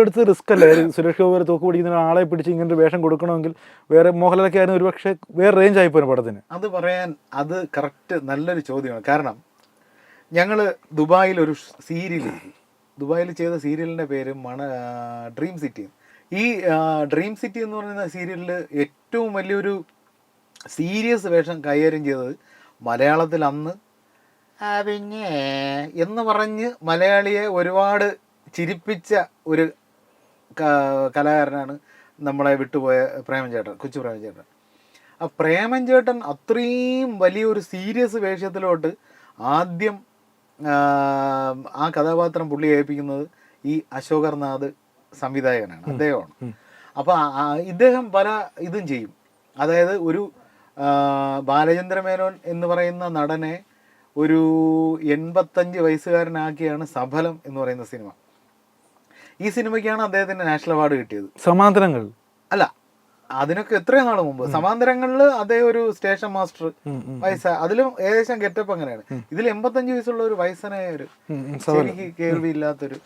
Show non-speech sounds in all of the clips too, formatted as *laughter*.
എന്തായാലും റിസ്ക് അല്ലേ? സുരേഷ് ഗോപി തോക്ക് പിടിക്കുന്ന ആളെ പിടിച്ച് ഇങ്ങനെ ഒരു വേഷം കൊടുക്കണമെങ്കിൽ വേറെ മോഹൻലാലൊക്കെ ആയിരുന്നു ഒരു പക്ഷേ വേറെ റേഞ്ച് ആയി ആയിപ്പോയി പടത്തിന്. അത് പറയാൻ അത് കറക്റ്റ് നല്ലൊരു ചോദ്യമാണ്. കാരണം ഞങ്ങൾ ദുബായിൽ ഒരു സീരിയൽ ദുബായിൽ ചെയ്ത സീരിയലിന്റെ പേര് മണ ഡ്രീം സിറ്റി ഈ ഡ്രീം സിറ്റി എന്ന് പറയുന്ന സീരിയലിൽ ഏറ്റവും വലിയൊരു സീരിയസ് വേഷം കൈകാര്യം ചെയ്തത് മലയാളത്തിൽ അന്ന് പിന്നെ എന്ന് പറഞ്ഞ് മലയാളിയെ ഒരുപാട് ചിരിപ്പിച്ച ഒരു കലാകാരനാണ് നമ്മളെ വിട്ടുപോയ പ്രേമൻചേട്ടൻ കൊച്ചു പ്രേമൻചേട്ടൻ ആ പ്രേമൻചേട്ടൻ അത്രയും വലിയൊരു സീരിയസ് വേഷത്തിലോട്ട് ആദ്യം ആ, കഥാപാത്രം പുള്ളി ഏൽപ്പിക്കുന്നത് ഈ അശോകർനാഥ് സംവിധായകനാണ് അദ്ദേഹമാണ്. അപ്പോൾ ഇദ്ദേഹം പല ഇതും ചെയ്യും. അതായത് ഒരു ബാലചന്ദ്ര മേനോൻ എന്ന് പറയുന്ന നടനെ ഒരു എൺപത്തഞ്ച് വയസ്സുകാരനാക്കിയാണ് സഫലം എന്ന് പറയുന്ന സിനിമ. ഈ സിനിമയ്ക്കാണ് അദ്ദേഹത്തിന് നാഷണൽ അവാർഡ് കിട്ടിയത്. സമാന്തരങ്ങൾ. അല്ല അതിനൊക്കെ എത്രയോ നാൾ മുമ്പ്. സമാന്തരങ്ങളിൽ അദ്ദേഹം ഒരു സ്റ്റേഷൻ മാസ്റ്റർ. വയസ്സ അതിലും ഏകദേശം ഗെറ്റപ്പ് അങ്ങനെയാണ്. ഇതിൽ എൺപത്തഞ്ച് വയസ്സുള്ള ഒരു വയസ്സനായ ഒരു ശരിക്ക് കേൾവിയില്ലാത്തൊരു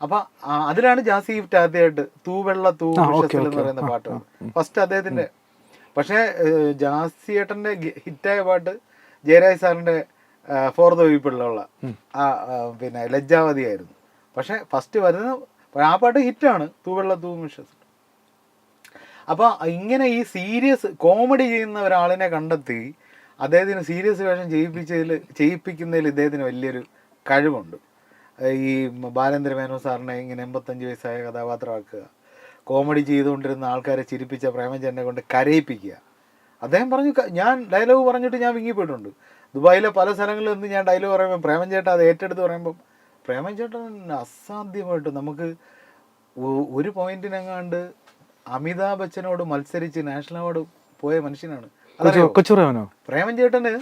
അപ്പൊ അതിലാണ് ജാസി ഗിഫ്റ്റ് ആദ്യമായിട്ട് തൂവെള്ള തൂ എന്ന് പറയുന്ന പാട്ട് ഫസ്റ്റ് അദ്ദേഹത്തിന്റെ പക്ഷേ ഏഹ്, ജാസി ഏട്ടന്റെ ഹിറ്റായ പാട്ട് ജയരാജ് സാറിന്റെ ഫോർ ദ വീപ്പിളിലുള്ള പിന്നെ ലജ്ജാവതിയായിരുന്നു. പക്ഷെ ഫസ്റ്റ് വരുന്ന ആ പാട്ട് ഹിറ്റാണ് തൂവെള്ള തൂ വിശ്വസിച്ചു അപ്പോൾ ഇങ്ങനെ ഈ സീരിയസ് കോമഡി ചെയ്യുന്ന ഒരാളിനെ കണ്ടെത്തി അദ്ദേഹത്തിന് സീരിയസ് വേഷം ചെയ്യിപ്പിച്ചതിൽ ചെയ്യിപ്പിക്കുന്നതിൽ ഇദ്ദേഹത്തിന് വലിയൊരു കഴിവുണ്ട്. ഈ ബാലേന്ദ്ര മേനോൻ സാറിനെ ഇങ്ങനെ എൺപത്തഞ്ച് വയസ്സായ കഥാപാത്രമാക്കുക. കോമഡി ചെയ്തുകൊണ്ടിരുന്ന ആൾക്കാരെ ചിരിപ്പിച്ച പ്രേമചന്ദ്രനെ കൊണ്ട് കരയിപ്പിക്കുക. അദ്ദേഹം പറഞ്ഞു ഞാൻ ഡയലോഗ് പറഞ്ഞിട്ട് ഞാൻ വിങ്ങിപ്പോയിട്ടുണ്ട്. ദുബായിലെ പല സ്ഥലങ്ങളിൽ നിന്ന് ഞാൻ ഡയലോഗ് പറയുമ്പോൾ പ്രേമൻ ചേട്ടൻ അത് ഏറ്റെടുത്ത് പറയുമ്പം പ്രേമൻ ചേട്ടൻ അസാധ്യമായിട്ട് നമുക്ക് ഒരു പോയിന്റിനെങ്ങാണ്ട് അമിതാഭ് ബച്ചനോട് മത്സരിച്ച് നാഷണൽ അവാർഡ് പോയ മനുഷ്യനാണ്. പ്രേമൻ ചേട്ടന്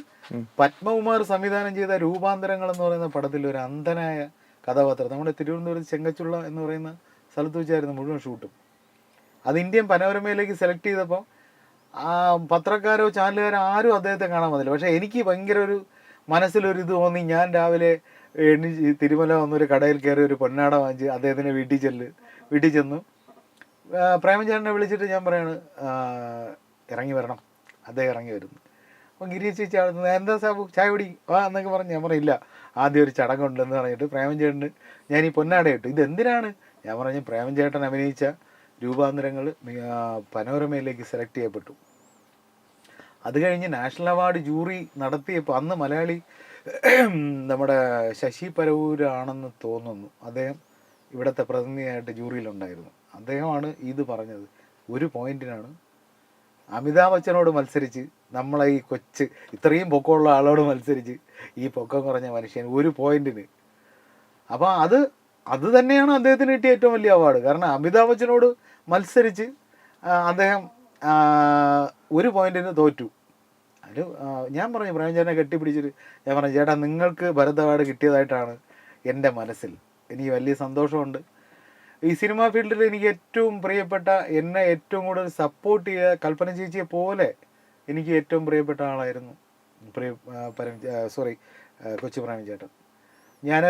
പത്മകുമാർ സംവിധാനം ചെയ്ത രൂപാന്തരങ്ങൾ എന്ന് പറയുന്ന പടത്തിൽ ഒരു അന്ധനായ കഥാപാത്രം. നമ്മുടെ തിരുവനന്തപുരം ചെങ്കച്ചുള്ള എന്ന് പറയുന്ന സ്ഥലത്ത് വെച്ചായിരുന്നു മുഴുവൻ ഷൂട്ടും. അത് ഇന്ത്യൻ പനോരമയിലേക്ക് സെലക്ട് ചെയ്തപ്പോൾ ആ പത്രക്കാരോ ചാനലുകാരോ ആരും അദ്ദേഹത്തെ കാണാൻ വന്നില്ല. പക്ഷേ എനിക്ക് ഭയങ്കര ഒരു മനസ്സിലൊരു ഇത് തോന്നി. ഞാൻ രാവിലെ എണീച്ച് തിരുമല വന്നൊരു കടയിൽ കയറി ഒരു പൊന്നാട വാങ്ങിച്ച് അദ്ദേഹത്തിന്റെ വീട്ടിൽ ചെല്ല് വീട്ടിൽ ചെന്നു. ആ, പ്രേമചേട്ടനെ വിളിച്ചിട്ട് ഞാൻ പറയാണ് ഇറങ്ങി വരണം. അദ്ദേഹം ഇറങ്ങി വരുന്നു. അപ്പം ഗിരി ചേച്ചി അവിടെ എന്താ സാബു ചായ കുടി വാ എന്നൊക്കെ പറഞ്ഞ് ഞാൻ പറയില്ല ആദ്യം ഒരു ചടങ്ങുണ്ടെന്ന് പറഞ്ഞിട്ട് പ്രേമചേട്ടന് ഞാൻ ഈ പൊന്നാട ഇട്ടു. ഇത് എന്തിനാണ്? ഞാൻ പറഞ്ഞു പ്രേമചേട്ടൻ അഭിനയിച്ച രൂപാന്തരങ്ങൾ പനോരമയിലേക്ക് സെലക്ട് ചെയ്യപ്പെട്ടു. അത് കഴിഞ്ഞ് നാഷണൽ അവാർഡ് ജൂറി നടത്തിയപ്പോൾ അന്ന് മലയാളി നമ്മുടെ ശശി പരവൂരാണെന്ന് തോന്നുന്നു. അദ്ദേഹം ഇവിടുത്തെ പ്രതിനിധിയായിട്ട് ജൂറിയിലുണ്ടായിരുന്നു. അദ്ദേഹമാണ് ഇത് പറഞ്ഞത്. ഒരു പോയിന്റിനാണ്. അമിതാഭ് ബച്ചനോട് മത്സരിച്ച് നമ്മളെ ഈ കൊച്ച് ഇത്രയും പൊക്കമുള്ള ആളോട് മത്സരിച്ച് ഈ പൊക്കം കുറഞ്ഞ മനുഷ്യൻ ഒരു പോയിന്റിന്. അപ്പോൾ അത് അത് തന്നെയാണ് അദ്ദേഹത്തിന് കിട്ടിയ ഏറ്റവും വലിയ അവാർഡ്. കാരണം അമിതാഭ് ബച്ചനോട് മത്സരിച്ച് അദ്ദേഹം ഒരു പോയിന്റിന് തോറ്റു. അത് ആ, ഞാൻ പറഞ്ഞു പ്രേമചേട്ടനെ കെട്ടിപ്പിടിച്ചിട്ട് ഞാൻ പറഞ്ഞു ചേട്ടാ നിങ്ങൾക്ക് ഭരത് അവാർഡ് കിട്ടിയതായിട്ടാണ് എന്റെ മനസ്സിൽ. എനിക്ക് വലിയ സന്തോഷമുണ്ട്. ഈ സിനിമാ ഫീൽഡിൽ എനിക്ക് ഏറ്റവും പ്രിയപ്പെട്ട എന്നെ ഏറ്റവും കൂടുതൽ സപ്പോർട്ട് ചെയ്ത കൽപ്പന ചേച്ചിയെ പോലെ എനിക്ക് ഏറ്റവും പ്രിയപ്പെട്ട ആളായിരുന്നു പ്രിയ പരം സോറി കൊച്ചു പ്രേമചേട്ടൻ ഞാൻ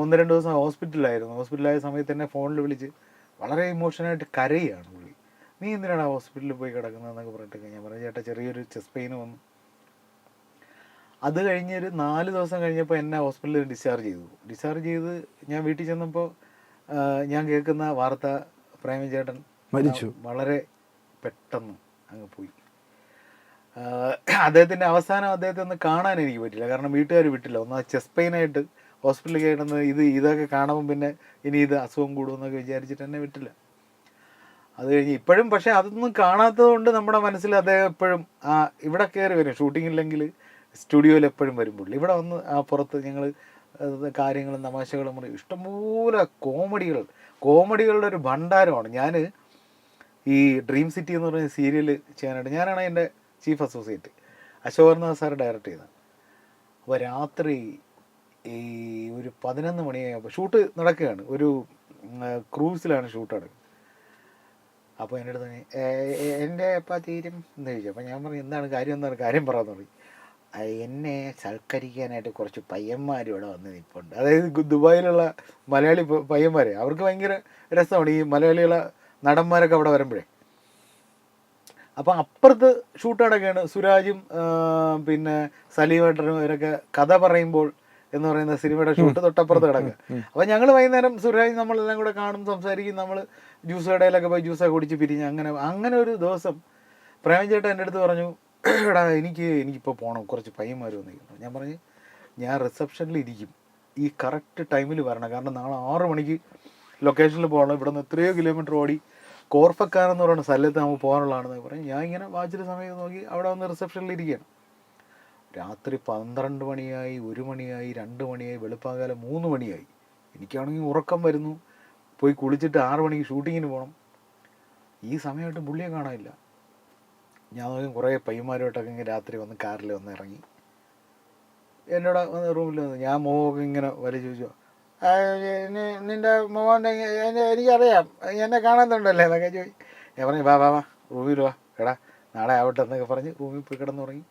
ഒന്ന് രണ്ട് ദിവസം ഹോസ്പിറ്റലിലായിരുന്നു ഹോസ്പിറ്റലായ സമയത്ത് എന്നെ ഫോണിൽ വിളിച്ച് വളരെ ഇമോഷനായിട്ട് പുള്ളി. നീ എന്തിനാണ് ഹോസ്പിറ്റലിൽ പോയി കിടക്കുന്നതെന്നൊക്കെ പറഞ്ഞിട്ട് ഞാൻ പറഞ്ഞു. ചേട്ടാ ചെറിയൊരു ചെസ്റ്റ് പെയിൻ വന്നു. അത് കഴിഞ്ഞൊരു നാല് ദിവസം കഴിഞ്ഞപ്പോൾ എന്നെ ഹോസ്പിറ്റലിൽ ഡിസ്ചാർജ് ചെയ്തു. ഡിസ്ചാർജ് ചെയ്ത് ഞാൻ വീട്ടിൽ ചെന്നപ്പോൾ ഞാൻ കേൾക്കുന്ന വാർത്ത പ്രേമ ചേട്ടൻ മരിച്ചു. വളരെ പെട്ടെന്ന് അങ്ങ് പോയി. ആ, അദ്ദേഹത്തിന്റെ അവസാനം അദ്ദേഹത്തെ ഒന്ന് കാണാൻ എനിക്ക് പറ്റില്ല. കാരണം വീട്ടുകാർ വിട്ടില്ല. ഒന്ന് ചെസ്റ്റ് പെയിനായിട്ട് ഹോസ്പിറ്റലിൽ കയറ്റുന്നത് ഇത് ഇതൊക്കെ കാണുമ്പോൾ പിന്നെ ഇനി ഇത് അസുഖം കൂടുമെന്നൊക്കെ വിചാരിച്ചിട്ട് എന്നെ വിട്ടില്ല. അത് കഴിഞ്ഞ് ഇപ്പോഴും പക്ഷെ അതൊന്നും കാണാത്തത് കൊണ്ട് നമ്മുടെ മനസ്സിൽ അദ്ദേഹം എപ്പോഴും ഇവിടെ കയറി വരും. ഷൂട്ടിംഗ് ഇല്ലെങ്കിൽ സ്റ്റുഡിയോയിൽ എപ്പോഴും വരും ഇവിടെ വന്ന് ആ പുറത്ത് ഞങ്ങൾ കാര്യങ്ങളും തമാശകളും പറയും. ഇഷ്ടംപോലെ കോമഡികൾ. കോമഡികളുടെ ഒരു ഭണ്ഡാരമാണ്. ഞാൻ ഈ ഡ്രീം സിറ്റി എന്ന് പറയുന്ന സീരിയൽ ചെയ്യാനായിട്ട് ഞാനാണ് എന്റെ chief associate Ashokarnath sir direct ചെയ്തത്. അപ്പോൾ രാത്രി ഈ ഒരു പതിനൊന്ന് മണിയായപ്പോൾ ഷൂട്ട് നടക്കുകയാണ്. ഒരു ക്രൂസിലാണ് ഷൂട്ട് നടക്കുന്നത്. അപ്പോൾ എന്റെ അടുത്ത് പറഞ്ഞു, "ഏ, ഏ, എന്റെ എപ്പോൾ തീരും എന്ന് ചോദിച്ചു. അപ്പോൾ ഞാൻ പറഞ്ഞു എന്താണ് കാര്യം? എന്താണ് കാര്യം പറയാൻ പറഞ്ഞു എന്നെ സൽക്കരിക്കാനായിട്ട് കുറച്ച് പയ്യന്മാർ ഇവിടെ വന്ന് നിൽപ്പുണ്ട് അതായത് ദുബായിലുള്ള മലയാളി പയ്യന്മാർ പയ്യന്മാരെ അവർക്ക് ഭയങ്കര രസമാണ് ഈ മലയാളികളെ നടന്മാരൊക്കെ അവിടെ വരുമ്പോഴേ. അപ്പം അപ്പുറത്ത് ഷൂട്ട് നടക്കുകയാണ് സുരാജും പിന്നെ സലീമേട്ടനും ഇവരൊക്കെ കഥ പറയുമ്പോൾ എന്ന് പറയുന്ന സിനിമയുടെ ഷൂട്ട് തൊട്ടപ്പുറത്ത് കിടക്കുക. അപ്പം ഞങ്ങൾ വൈകുന്നേരം സുരാജ് നമ്മളെല്ലാം കൂടെ കാണും സംസാരിക്കും. നമ്മൾ ജ്യൂസ് കടയിലൊക്കെ പോയി ജ്യൂസൊക്കെ കുടിച്ച് പിരിഞ്ഞ് അങ്ങനെ അങ്ങനെ ഒരു ദിവസം പ്രേമൻ ചേട്ടൻ എന്റെ അടുത്ത് പറഞ്ഞു എടാ എനിക്ക് എനിക്കിപ്പോൾ പോകണം കുറച്ച് പയ്യന്മാർ വന്നിരിക്കുന്നു ഞാൻ പറഞ്ഞു ഞാൻ റിസപ്ഷനിൽ ഇരിക്കും. ഈ കറക്റ്റ് ടൈമിൽ വരണം. കാരണം നാളെ ആറ് മണിക്ക് ലൊക്കേഷനിൽ പോകണം. ഇവിടെ നിന്ന് എത്രയോ കിലോമീറ്റർ ഓടി കോർഫക്കാരെന്ന് പറയുന്ന സ്ഥലത്ത് നമുക്ക് പോകാനുള്ളതാണെന്ന് പറഞ്ഞു. ഞാൻ ഇങ്ങനെ വാച്ചിൽ സമയം നോക്കി അവിടെ വന്ന് റിസപ്ഷനിൽ ഇരിക്കുകയാണ്. രാത്രി പന്ത്രണ്ട് മണിയായി ഒരു മണിയായി രണ്ട് മണിയായി വെളുപ്പാകാലം മൂന്ന് മണിയായി. എനിക്കാണെങ്കിൽ ഉറക്കം വരുന്നു. പോയി കുളിച്ചിട്ട് ആറ് മണിക്ക് ഷൂട്ടിങ്ങിന് പോകണം ഈ സമയമായിട്ട് പുള്ളിയെ കാണാനില്ല. ഞാൻ കുറേ പയ്യന്മാരുമായിട്ടൊക്കെ ഇങ്ങനെ രാത്രി വന്ന് കാറിൽ വന്ന് ഇറങ്ങി. എന്നോട് വന്ന് റൂമിൽ വന്ന് ഞാൻ മോഹൊക്കെ ഇങ്ങനെ വലിച്ചു ചോദിച്ചു നിന്റെ നി- നിന്റെ മോഹൻ എങ്ങ- എന്നെ- എനിക്കറിയാം. എന്നെ കാണുന്നുണ്ടല്ലേ എന്നൊക്കെ ചോദിച്ചു ഞാൻ പറഞ്ഞു വാ വാ വാ റൂമിൽ വാ. എടാ നാളെ ആവട്ടെ എന്നൊക്കെ പറഞ്ഞ് റൂമിൽ പോയി കിടന്നുറങ്ങി.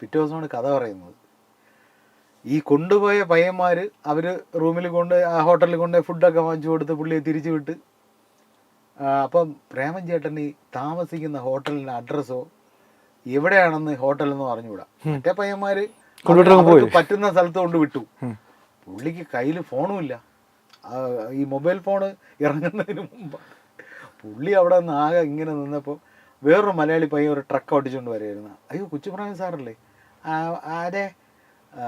പിറ്റേ ദിവസമാണ് കഥ പറയുന്നത്. ഈ കൊണ്ടുപോയ പയ്യന്മാർ അവർ റൂമിൽ കൊണ്ട് ആ ഹോട്ടലിൽ കൊണ്ട് ഫുഡൊക്കെ വാങ്ങിച്ചു കൊടുത്ത് പുള്ളിയെ തിരിച്ചു വിട്ട്. അപ്പം പ്രേമൻ ചേട്ടൻ ഈ താമസിക്കുന്ന ഹോട്ടലിന്റെ അഡ്രസ്സോ എവിടെയാണെന്ന് ഹോട്ടലെന്ന് പറഞ്ഞുകൂടാ. മറ്റേ പയ്യന്മാർ. പറ്റുന്ന സ്ഥലത്ത് കൊണ്ട് വിട്ടു. പുള്ളിക്ക് കയ്യിൽ ഫോണുമില്ല. ഇല്ല ഈ മൊബൈൽ ഫോൺ ഇറങ്ങുന്നതിന് മുമ്പ്. പുള്ളി അവിടെ നിന്ന് ആകെ ഇങ്ങനെ നിന്നപ്പോൾ വേറൊരു മലയാളി പയ്യൻ ഒരു ട്രക്ക് ഓടിച്ചുകൊണ്ട് വരായിരുന്നു. അയ്യോ കൊച്ചുപ്രായം സാറല്ലേ? ആ, അതെ ആ,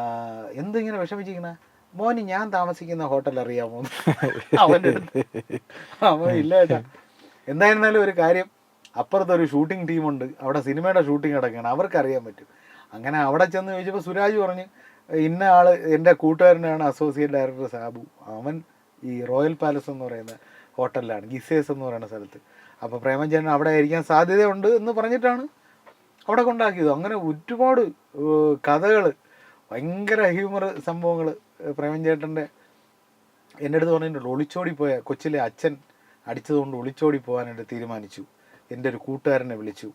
എന്തിങ്ങനെ വിഷമിച്ചിരിക്കുന്ന? മോന് ഞാൻ താമസിക്കുന്ന ഹോട്ടൽ അറിയാമോ? അവന്റെ ഇല്ല ഏട്ടാ. എന്തായിരുന്നാലും ഒരു കാര്യം അപ്പുറത്ത് ഒരു ഷൂട്ടിംഗ് ടീമുണ്ട്. അവിടെ സിനിമയുടെ ഷൂട്ടിംഗ് നടക്കുകയാണ്. അവർക്ക് അറിയാൻ പറ്റും. അങ്ങനെ അവിടെ ചെന്ന് ചോദിച്ചപ്പോൾ സുരാജ് പറഞ്ഞു ഇന്ന ആൾ എന്റെ കൂട്ടുകാരനാണ് അസോസിയേറ്റ് ഡയറക്ടർ സാബു. അവൻ ഈ റോയൽ പാലസ് എന്ന് പറയുന്ന ഹോട്ടലിലാണ് ഗിസേസ് എന്ന് പറയുന്ന സ്ഥലത്ത്. അപ്പോൾ പ്രേമചന്ദ്രൻ അവിടെ ആയിരിക്കാൻ സാധ്യതയുണ്ട് എന്ന് പറഞ്ഞിട്ടാണ് അവിടെ കൊണ്ടാക്കിയത്? അങ്ങനെ ഒരുപാട് കഥകൾ ഭയങ്കര ഹ്യൂമർ സംഭവങ്ങൾ പ്രേമഞ്ചേട്ടന്റെ എന്റെ അടുത്ത് പറഞ്ഞിട്ടുണ്ട്. ഒളിച്ചോടി പോയ കൊച്ചിലെ അച്ഛൻ അടിച്ചതുകൊണ്ട് ഒളിച്ചോടി പോകാനായിട്ട് തീരുമാനിച്ചു. എന്റെ ഒരു കൂട്ടുകാരനെ വിളിച്ചു.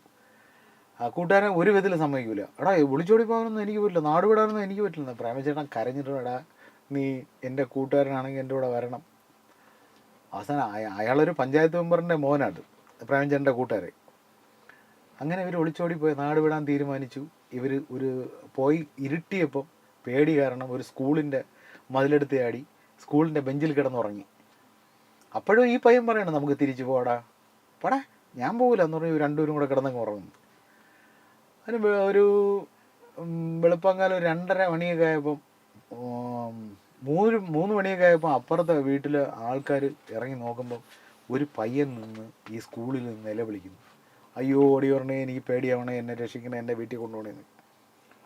ആ കൂട്ടുകാരൻ ഒരു വിധത്തിൽ സമ്മതിക്കില്ല എടാ ഒളിച്ചോടി പോകാനൊന്നും എനിക്ക് പറ്റില്ല. നാട് വിടാനൊന്നും എനിക്ക് പറ്റില്ല. പ്രേമചേട്ടൻ കരഞ്ഞിട്ട് എടാ നീ എന്റെ കൂട്ടുകാരനാണെങ്കിൽ എന്റെ കൂടെ വരണം. അവസാനം അയ- അയാളൊരു പഞ്ചായത്ത് മെമ്പറിന്റെ മോനാണ് പ്രേമചേട്ടന്റെ കൂട്ടുകാരൻ. അങ്ങനെ ഇവർ ഒളിച്ചോടി പോയി നാട് വിടാൻ തീരുമാനിച്ചു. ഇവർ ഒരു പോയി ഇരുട്ടിയപ്പം പേടി കാരണം ഒരു സ്കൂളിന്റെ മതിലെടുത്ത് ചാടി സ്കൂളിന്റെ ബെഞ്ചിൽ കിടന്നുറങ്ങി. അപ്പോഴും ഈ പയ്യൻ പറയണം നമുക്ക് തിരിച്ചു പോടാ. പടാ ഞാൻ പോകില്ല എന്ന് പറഞ്ഞു രണ്ടുപേരും കൂടെ കിടന്നങ്ങ് ഉറങ്ങുന്നു അതിന് ഒരു വെളുപ്പങ്കാലം രണ്ടര മണിയൊക്കെ ആയപ്പം മൂന്ന് മൂന്ന് മണിയൊക്കെ ആയപ്പോൾ അപ്പുറത്തെ വീട്ടിൽ ആൾക്കാർ ഇറങ്ങി നോക്കുമ്പോൾ ഒരു പയ്യൻ നിന്ന് ഈ സ്കൂളിൽ നിന്ന് നിലവിളിക്കുന്നു. അയ്യോ ഓടി പറഞ്ഞേ എനിക്ക് പേടിയാവണേ എന്നെ രക്ഷിക്കണേ എന്റെ വീട്ടിൽ കൊണ്ടുപോകണേന്ന്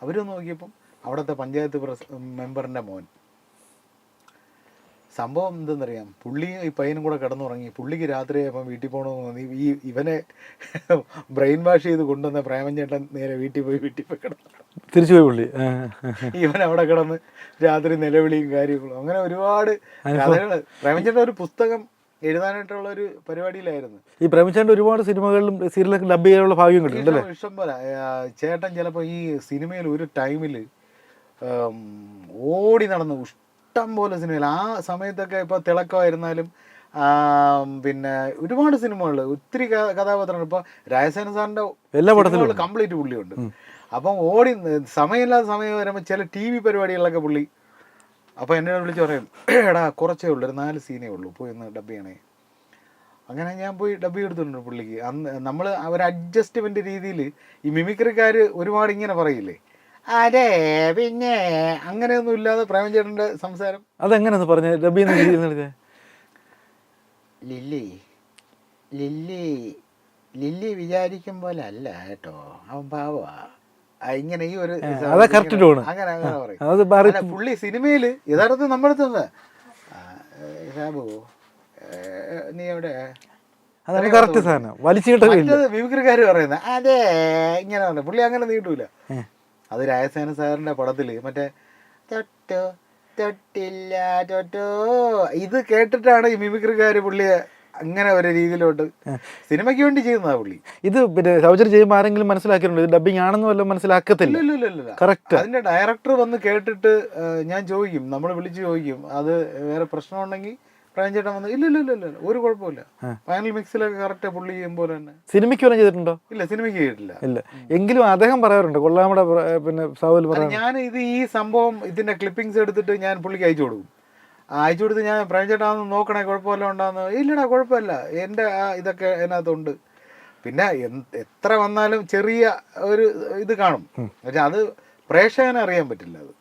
അവർ നോക്കിയപ്പം അവിടുത്തെ പഞ്ചായത്ത് പ്രസ് മെമ്പറിന്റെ മോൻ. സംഭവം എന്തെന്നറിയാം? പുള്ളി ഈ പയ്യനും കൂടെ കിടന്നുറങ്ങി. പുള്ളിക്ക് രാത്രി അപ്പം വീട്ടിൽ പോകണമെന്ന് തോന്നി. ഈ ഇവനെ *laughs* ബ്രെയിൻ വാഷ് ചെയ്ത് കൊണ്ടുവന്ന പ്രേമഞ്ചേട്ടൻ നേരെ വീട്ടിൽ പോയി വീട്ടിൽ പോയി കിടന്നു. തിരിച്ചു പോയി പുള്ളി. ഇവൻ അവിടെ കിടന്ന് രാത്രി നിലവിളിയും കാര്യങ്ങളും. അങ്ങനെ ഒരുപാട് കഥകൾ പ്രേമഞ്ചേട്ടൻ ഒരു പുസ്തകം എഴുതാനായിട്ടുള്ള ഒരു പരിപാടിയിലായിരുന്നു. ഈ പ്രേമചന്ദ്രൻ ഒരുപാട് സിനിമകളിലും സീരിയലൊക്കെ ഡബ് ചെയ്യാനുള്ള ഭാഗ്യം കിട്ടുന്നുണ്ടല്ലേ ഇഷ്ടം- പോലെ. ചേട്ടൻ ചിലപ്പോൾ ഈ സിനിമയിൽ ഒരു ടൈമിൽ ഓടി നടന്നു ഇഷ്ടം പോലെ സിനിമയിൽ ആ സമയത്തൊക്കെ ഇപ്പോൾ തിളക്കമായിരുന്നാലും പിന്നെ ഒരുപാട് സിനിമകൾ ഒത്തിരി കഥാപാത്രങ്ങൾ. ഇപ്പോൾ രാജസേന സാറിന്റെ എല്ലാ പടത്തിലും. കംപ്ലീറ്റ് പുള്ളിയുണ്ട്. അപ്പം ഓടി സമയമില്ലാത്ത സമയം വരുമ്പോൾ ചില ടി വി പരിപാടികളിലൊക്കെ പുള്ളി അപ്പോൾ എന്നെ വിളിച്ച് പറയും എടാ കുറച്ചേ ഉള്ളൂ ഒരു നാല് സീനേ ഉള്ളൂ പോയി ഒന്ന് ഡബ് ചെയ്യണേ. അങ്ങനെ ഞാൻ പോയി ഡബ് എടുത്തിട്ടുണ്ട് പുള്ളിക്ക്. അന്ന് നമ്മൾ ഒരു അഡ്ജസ്റ്റ്മെന്റ് രീതിയിൽ ഈ മിമിക്രിക്കാർ ഒരുപാട് ഇങ്ങനെ പറയില്ലേ അതെ പിന്നെ അങ്ങനെയൊന്നും ഇല്ലാതെ പ്രേമചേട്ടന്റെ സംസാരം. അതെങ്ങനെയാന്ന് പറഞ്ഞു ഡബ് ചെയ്യുന്ന രീതിയിൽ നടത്തിയത്? ലില്ലി ലില്ലി ലില്ലി വിചാരിക്കും പോലെ അല്ല കേട്ടോ അവൻ പാവാ ഇങ്ങനെ ഈ ഒരു അതാ correct ടോൺ അങ്ങനെ അങ്ങനെ പറയും. പുള്ളി സിനിമയിൽ യഥാർത്ഥത്തിൽ നമ്മളെടുത്തത് സാബു ഏ, നീ എവിടെ? അതാണ് കറക്റ്റ് സാധനം. വലിച്ചു കിട്ടലില്ല മറ്റത് പറയുന്നത് അതെ ഇങ്ങനെ പറഞ്ഞു പുള്ളി അങ്ങനെ നീട്ടൂല അത് രാജസേന സാറിന്റെ പടത്തിൽ മറ്റേ തൊട്ടോ തൊട്ടില്ല തൊട്ടോ. ഇത് കേട്ടിട്ടാണ് ഈ മിമിക്രിക്കാര് പുള്ളിയെ അങ്ങനെ ഒരു രീതിയിലോട്ട് സിനിമയ്ക്ക് വേണ്ടി ചെയ്യുന്നതാ പുള്ളി. ഇത് പിന്നെ സൗജര് ചെയ്യുമ്പോൾ ആരെങ്കിലും മനസ്സിലാക്കിയിട്ടുണ്ട്? ഇത് ഡബിങ് ആണെന്ന് വല്ലതും മനസ്സിലാക്കത്തില്ല. കറക്റ്റ് അതിന്റെ ഡയറക്ടർ വന്ന് കേട്ടിട്ട് ഞാൻ ചോദിക്കും നമ്മൾ വിളിച്ച് ചോദിക്കും അത് വേറെ പ്രശ്നമുണ്ടെങ്കിൽ ഉണ്ടെങ്കിൽ വന്ന് ഇല്ല ഇല്ല ഇല്ല ഇല്ല ഒരു കുഴപ്പമില്ല ഫൈനൽ മിക്സിലൊക്കെ കറക്റ്റ് പുള്ളി പോലെ തന്നെ. സിനിമയ്ക്ക് വല്ലതും ചെയ്തിട്ടുണ്ടോ? ഇല്ല സിനിമയ്ക്ക് ചെയ്തിട്ടില്ല. ഇല്ല. എങ്കിലും അദ്ദേഹം പറയാറുണ്ട് കൊള്ളാമട പിന്നെ സാവുൽ പറഞ്ഞു ഞാൻ ഇത് ഈ സംഭവം ഇതിന്റെ ക്ലിപ്പിംഗ്സ് എടുത്തിട്ട് ഞാൻ പുള്ളിക്ക് അയച്ചു കൊടുക്കും. അയച്ചു കൊടുത്ത് ഞാൻ പ്രേം ചേട്ടാ ഒന്ന് നോക്കണേ കുഴപ്പമില്ല ഉണ്ടാന്ന്. ഇല്ലടാ കുഴപ്പമില്ല. എന്റെ ആ ഇതൊക്കെ അതിനകത്തുണ്ട്. പിന്നെ എത്ര വന്നാലും ചെറിയ ഒരു ഇത് കാണും. പക്ഷെ അത് പ്രേക്ഷകനെ അറിയാൻ പറ്റില്ല അത്.